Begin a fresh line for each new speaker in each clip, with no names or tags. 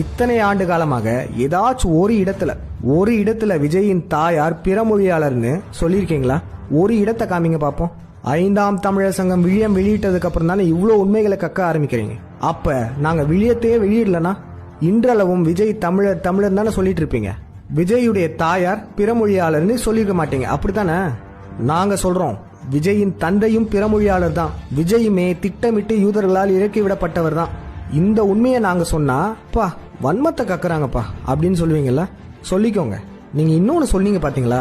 இத்தனை ஆண்டு காலமாக ஏதாச்சும் ஒரு இடத்துல ஒரு இடத்துல விஜயின் தாயார் பிறமொழியாளர்னு சொல்லியிருக்கீங்களா? ஒரு இடத்தை காமிங்க பார்ப்போம் ஐந்தாம் தமிழர் சங்கம் விழியம் வெளியிட்டதுக்கு அப்புறம் தானே இவ்வளோ உண்மைகளை கக்க ஆரம்பிக்கிறீங்க. அப்ப நாங்க விழியத்தையே வெளியிடலனா? இன்றளவும் விஜய் தமிழர் தமிழர் தானே சொல்லிட்டு இருப்பீங்க. விஜயுடைய தாயார் பிறமொழியாளர்னு சொல்லிருக்க மாட்டீங்க. அப்படித்தானே? நாங்க சொல்றோம் விஜயின் தந்தையும் பிறமொழியாளர் தான். விஜயுமே திட்டமிட்டு யூதர்களால் இறக்கி விடப்பட்டவர் தான். இந்த உண்மையை நாங்கள் சொன்னா பா வன்மத்தை கக்குறாங்கப்பா அப்படின்னு சொல்லுவீங்கல்ல? சொல்லிக்கோங்க. நீங்கள் இன்னொன்று சொன்னீங்க பார்த்தீங்களா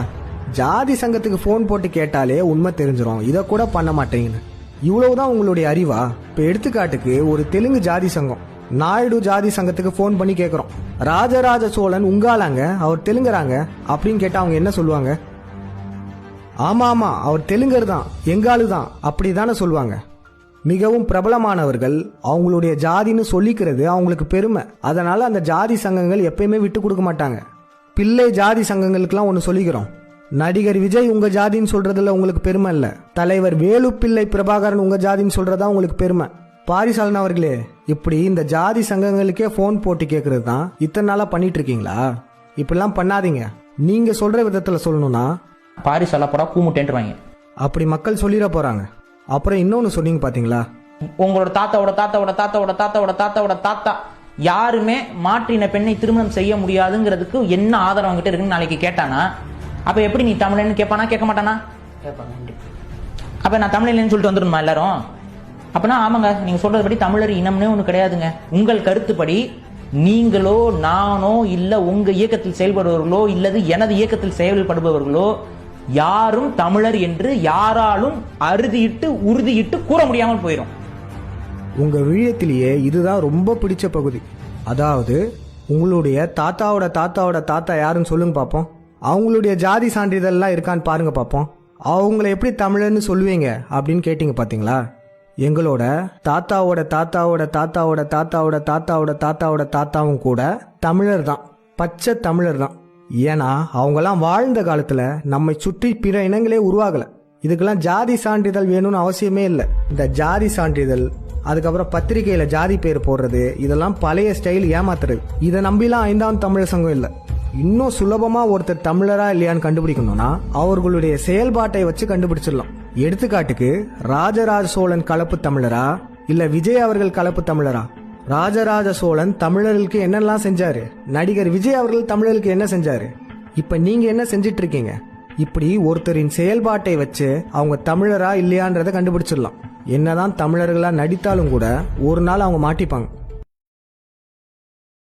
ஜாதி சங்கத்துக்கு ஃபோன் போட்டு கேட்டாலே உண்மை தெரிஞ்சிடும் இதை கூட பண்ண மாட்டேங்கன்னு இவ்வளவுதான் உங்களுடைய அறிவா? இப்போ எடுத்துக்காட்டுக்கு ஒரு தெலுங்கு ஜாதி சங்கம். நாயுடு ஜாதி சங்கத்துக்கு ஃபோன் பண்ணி கேட்குறோம் ராஜராஜ சோழன் உங்காலாங்க? அவர் தெலுங்குறாங்க அப்படின்னு கேட்டால் அவங்க என்ன சொல்லுவாங்க? ஆமாம் ஆமாம் அவர் தெலுங்கர் தான் எங்காலு தான் அப்படி தானே சொல்லுவாங்க. மிகவும் பிரபலமானவர்கள் அவங்களுடைய ஜாதின்னு சொல்லிக்கிறது அவங்களுக்கு பெருமை. அதனால அந்த ஜாதி சங்கங்கள் எப்பயுமே விட்டு கொடுக்க மாட்டாங்க. பிள்ளை ஜாதி சங்கங்களுக்கெல்லாம் ஒன்று சொல்லிக்கிறோம். நடிகர் விஜய் உங்க ஜாதின்னு சொல்றதுல உங்களுக்கு பெருமை இல்ல. தலைவர் வேலு பிள்ளை பிரபாகரன் உங்க ஜாதின்னு சொல்றதா உங்களுக்கு பெருமை. பாரிசாலன் அவர்களே இப்படி இந்த ஜாதி சங்கங்களுக்கே ஃபோன் போட்டு கேட்கறது தான் இத்தனை நாளா பண்ணிட்டு இருக்கீங்களா? இப்படிலாம் பண்ணாதீங்க. நீங்க சொல்ற விதத்துல சொல்லணும்னா
பாரிஸ் அல்லப்படா கூமுட்டேன்ட்டுருவாங்க
அப்படி மக்கள் சொல்லிட போறாங்க. அப்புறம் இன்னொன்னு சொன்னீங்க பாத்தீங்களா?
உங்களோட தாத்தாவோட தாத்தாவோட தாத்தாவோட தாத்தாவோட தாத்தாவோட தாத்தா யாருமே மாற்றின பெண்ணை திருமணம் செய்ய முடியாதுங்கிறதுக்கு என்ன ஆதாரம் அவங்ககிட்ட இருக்குன்னு நாளைக்கு கேட்டானா? அப்ப எப்படி நீ தமிழன்னு கேட்பானா கேட்க மாட்டானா? அப்ப நான் தமிழன்னு சொல்லிட்டு வந்துடணுமா எல்லாரும்? அப்பனா ஆமாங்க நீங்க சொல்றதுபடி தமிழர் இனம்னே ஒண்ணு கிடையாதுங்க. உங்கள் கருத்துப்படி நீங்களோ நானோ இல்ல உங்க இயக்கத்தில் செயல்படுபவர்களோ இல்லது எனது இயக்கத்தில் செயல்படுபவர்களோ யாரும் தமிழர் என்று யாராலும் அறுதியிட்டு உறுதியிட்டு கூற முடியாமல் போயிடும்
உங்க விழியத்திலேயே இதுதான் ரொம்ப பிடிச்ச பகுதி. அதாவது உங்களுடைய தாத்தாவோட தாத்தாவோட தாத்தா யாருன்னு சொல்லுங்க பார்ப்போம் அவங்களுடைய ஜாதி சான்றிதழ்லாம் இருக்கான்னு பாருங்க பார்ப்போம் அவங்கள எப்படி தமிழர்னு சொல்லுவீங்க அப்படின்னு கேட்டீங்க பாத்தீங்களா? எங்களோட தாத்தாவோட தாத்தாவோட தாத்தாவோட தாத்தாவோட தாத்தாவோட தாத்தாவோட தாத்தாவும் கூட தமிழர் தான். பச்சை தமிழர் தான். ஏன்னா அவங்கெல்லாம் வாழ்ந்த காலத்துல நம்மை சுற்றி பிற இனங்களே உருவாகல. இதுக்கெல்லாம் ஜாதி சான்றிதழ் வேணும்னு அவசியமே இல்லை. இந்த ஜாதி சான்றிதழ் அதுக்கப்புறம் பத்திரிகையில ஜாதி பேர் போடுறது இதெல்லாம் பழைய ஸ்டைல் ஏமாத்துறது. இதை நம்பிலாம் ஐந்தாம் தமிழர் சங்கம் இல்லை. இன்னும் சுலபமா ஒருத்தர் தமிழரா இல்லையான்னு கண்டுபிடிக்கணும்னா அவர்களுடைய செயல்பாட்டை வச்சு கண்டுபிடிச்சிடலாம். எடுத்துக்காட்டுக்கு ராஜராஜ சோழன் கலப்பு தமிழரா இல்ல விஜய் அவர்கள் கலப்பு தமிழரா? ராஜராஜ சோழன் தமிழர்களுக்கு என்னெல்லாம் செஞ்சாரு? நடிகர் விஜய் அவர்கள் தமிழர்களுக்கு என்ன செஞ்சாரு? இப்ப நீங்க என்ன செஞ்சிட்டு இருக்கீங்க இப்படி ஒருத்தரின் செயல்பாட்டை வச்சு அவங்க தமிழரா இல்லையான்றதை கண்டுபிடிச்சிடலாம். என்னதான் தமிழர்களா நடித்தாலும் கூட ஒரு நாள் அவங்க மாட்டிப்பாங்க.